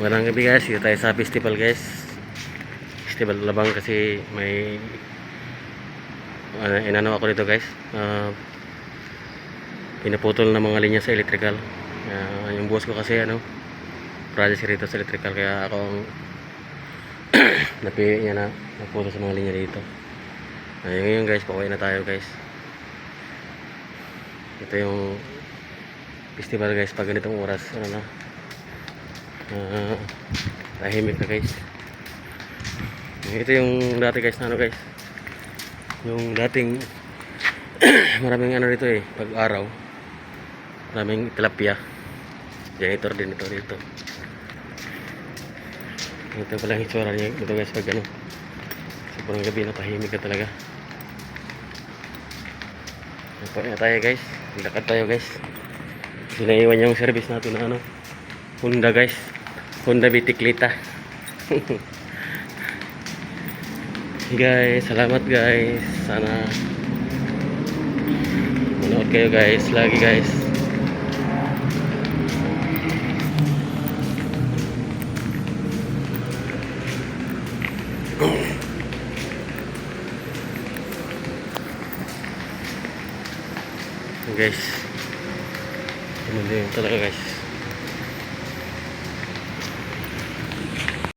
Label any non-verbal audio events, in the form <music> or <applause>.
Magandang gabi guys, dito tayo sa festival guys. Festival labang kasi may ano, inano ako dito guys. Ah, pinaputol ng mga linya sa electrical. Ah, yung boss ko kasi ano, project rito sa electrical kaya ako ang <clears throat> napili niya na naputol sa mga linya dito. Ayun ngayon guys, pauwi na tayo guys. Ito yung festival guys pag ganitong oras ano na Ah, tahimik na guys. Ito yung dati guys na ano guys. Yung dating <clears throat> maraming ano dito eh pag araw maraming tilapia. Janitor din ito dito ito pala yung itsura niya ito guys pag ano. Sobrang gabi na tahimik ka talaga. Ito na tayo guys. Lakad tayo guys. Sinaiwan yung service natin na ano Honda guys. Honda Bitiklita <laughs> guys salamat guys. Sana manood kayo guys lagi guys. Guys tumindi talaga guys